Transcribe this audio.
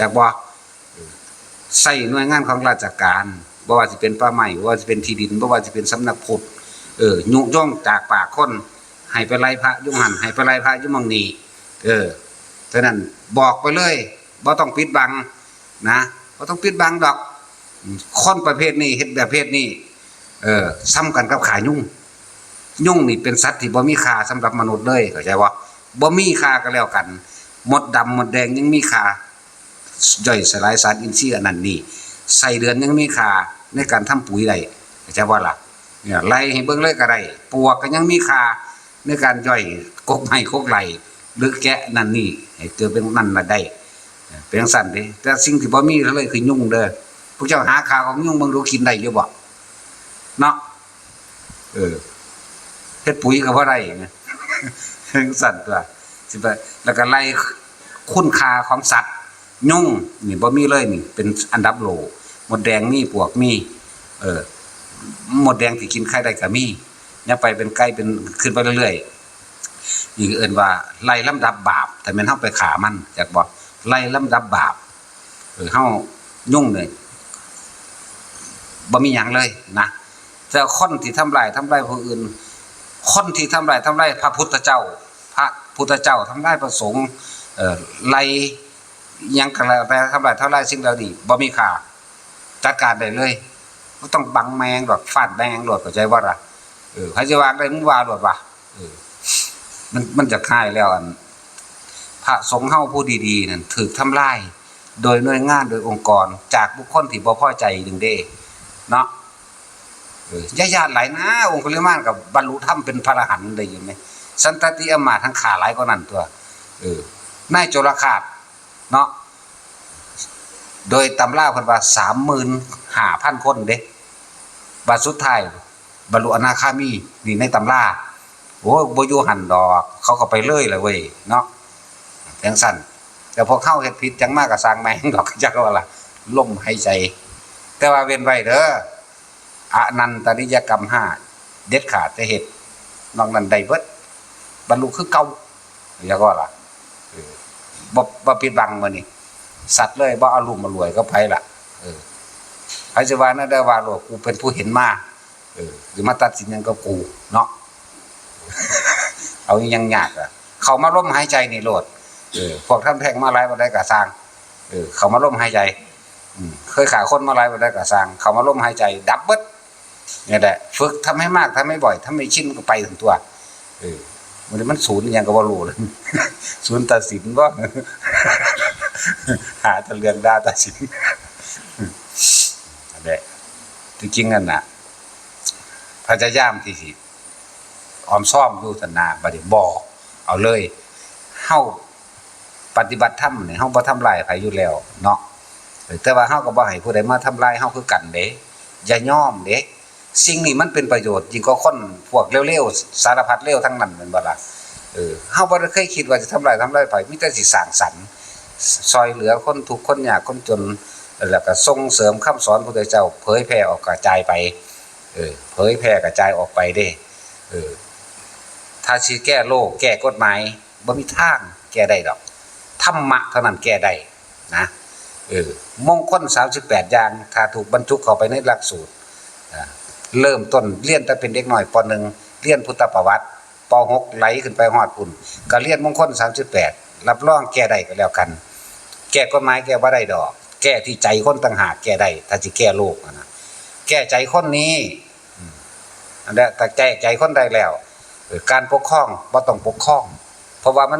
จากบ่ใส่หน่วยงานของราชการบ่ว่าสิเป็นป่าไม้บ่ว่าสิเป็นที่ดินบ่ว่าสิเป็นสำนักพุทธเออยุย่องจากปากคนให้ไปไล่พระยุหันให้ไปไล่พระยุมังนีเออฉะนั้นบอกไปเลยบ่ต้องปิดบังนะบ่ต้องปิดบังดอกคนประเภทนี้เฮ็ดแบบเภทนี้เออซ้ำกันกับขายุ่ง ยุ่งนี่เป็นสัตว์ที่บ่มีค่าสำหรับมนุษย์เลยเข้าใจบ่าบ่มีค่าก็แล้วกัน มดดำมดแดงยังมีค่า ย่อยสลายสารอินทรีย์อันนั้นนี่ใส่เดือนยังมีค่าในการทำปุ๋ยได้เข้าใจบ่ล่ะเนี่ยไล่ให้เบิ่งเลยก็ได้ปวกก็ยังมีค่าในการย่อยกกไม้กกไหลหรือแกะนั่นนี่ให้เกิดเป็นนั่นละได้เป็นจังซั่นเด้แต่สิ่งที่บ่มีเลยคือยุ่งเด้อพวกเจ้าหาข่าวของยุ่งเบิ่งดูกินได้อยู่บ่เนาะเออเฮ็ดปุ๋ยก็บ่ได้ไงถึงสั่นตัวสิไปแล้วก็ไล่คุณค่าของสัตว์ ยุ่งนี่บ่มีเลยนี่เป็นอันดับโลหมดแดงมีปวกมี เออหมดแดงที่กินไข่ได้ก็มียังไปเป็นไก่เป็นขึ้นไปเรื่อยๆนี่เอิ้นว่าไล่ลำดับบาป แต่ม่นเฮาไปขามันจากบ่ไล่ลำดับบาปเออเฮายุ่งเลยบ่มีหยังเลยนะแต่คนที่ทำลายทำลายผู้อื่น คนที่ทำลายทำลายพระพุทธเจ้า พระพุทธเจ้าทำลายพระสงฆ์เอ่อไล่ ยังกันแล้วแต่ทำลายทำลายสิ่งเหล่านี้บ่มีค่าจัดการได้เลยบ่ต้องบังแมงดอกฟาดแมงโลดเข้าใจว่าล่ะเออใครจะวางได้มึงว่าโลดว่ะเออ มันมันจะคายแล้วอันพระสงฆ์เฮาผู้ดีๆนั่นถูกทำลายโดยหน่วยงานโดยองค์กร จากบุคคลที่บ่พอใจดึงเด้เนาะเออญาติหลายนะ องค์คุลิมานกับบรรลุธรรมเป็นพระอรหันต์ได้อยู่ไหมสันตติอมาทั้งขาหลายกว่านั้นตัวเออนายโจรคาต เนาะโดยตำราพิ่นว่า35,000คนเด้บัดสุดท้ายบรรลุอนาคามีนี่ในตำราโอ้บยู่หันดอก เขาก็ไปเลยเลยเว้ยเนาะจังซั่นแต่พอเข้าเฮ็ดผิดจังมากก็สร้างแมงดอกจักว่าล่ะล่มหายใจ แต่ว่าเว้นไว้เด้ออนันตริยกรรมห้าเด็ดขาดจะเหตุนอกนั้นไดเบิดบรรลุคือเก่าแล้วก็ล่ะ บ่บ่ปิดบังมื้อนี้สัตว์เลยบ่เอารุมมารวยก็ไผล่ะ เออไผสิว่านะได้ว่าโลกกูเป็นผู้เห็นมาเออหรือมาตัดสินยังกับกูเนาะเอายังยากอะ เขามาร่มหายใจนี่โลดเออพวกท่านแพงมาหลายบ่ได้ก็สร้างเออเขามาร่มหายใจเคยขาคนมาหลายบ่ได้ก็สร้าง เขามาร่มหายใจ ดับเบิดเนี่ยแหละฝึกทำให้มากทำให้บ่อยถ้าไม่ชินก็ไปถึงตัวเออ มันมันศูนย์อหยังก็บ่รู้เลยศูนย์ตัดสินบ่หาตะเรื่องดาตัดสินนั่นแหละจริงๆนั่นน่ะพยายามที่สิออมซ่อมอยู่ตนาบ่ได้บ่เอาเลยเฮาปฏิบัติธรรมเนี่ยเฮาบ่ทำลายไผอยู่แล้ว เนาะแต่ว่าเฮาก็บ่ให้ผู้ใดมาทำลายเฮาคือกันเด้อย่ายอมเด้ สิ่งนี้มันเป็นประโยชน์ยิ่งกว่าคนพวกเร็วๆสารพัดเร็วทั้งนั้นแม่นบ่ล่ะเออเฮาบ่ได้เคยคิดว่าจะทำลายทำลายไผมีแต่สิสร้างสรรค์ซอยเหลือคนทุกคนยากคนจนแล้วก็ส่งเสริมคำสอนพระพุทธเจ้า เผยแผ่ออกกระจายไปเออเผยแผ่กระจายออกไปเด้เออถ้าสิแก้โลก แก้กฎหมายบ่มีทางแก้ได้ดอกธรรมะเท่านั้นแก้ได้นะเออมงคล38อย่างถ้าถูกบรรจุเข้าไปในหลักสูตรอ่า เริ่มต้นเรียนแต่เป็นเด็กหน้อยป .1 เรียนพุทธประวัติป .6 ไหลขึ้นไปฮอดพุ่นก็เรียนมงคล38รับรองแก้ได้ก็แล้วกัน แก้กฎหมายแก้บ่าได้ดอก แก้ที่ใจคนต่างหากแก้ได้ถ้าสิแก้โลกนะแก้ใจคนนี้อันนั้แต่แก้ใจคนได้แล้ว การปกครองบ่ต้องปกครอง เพราะว่ามัน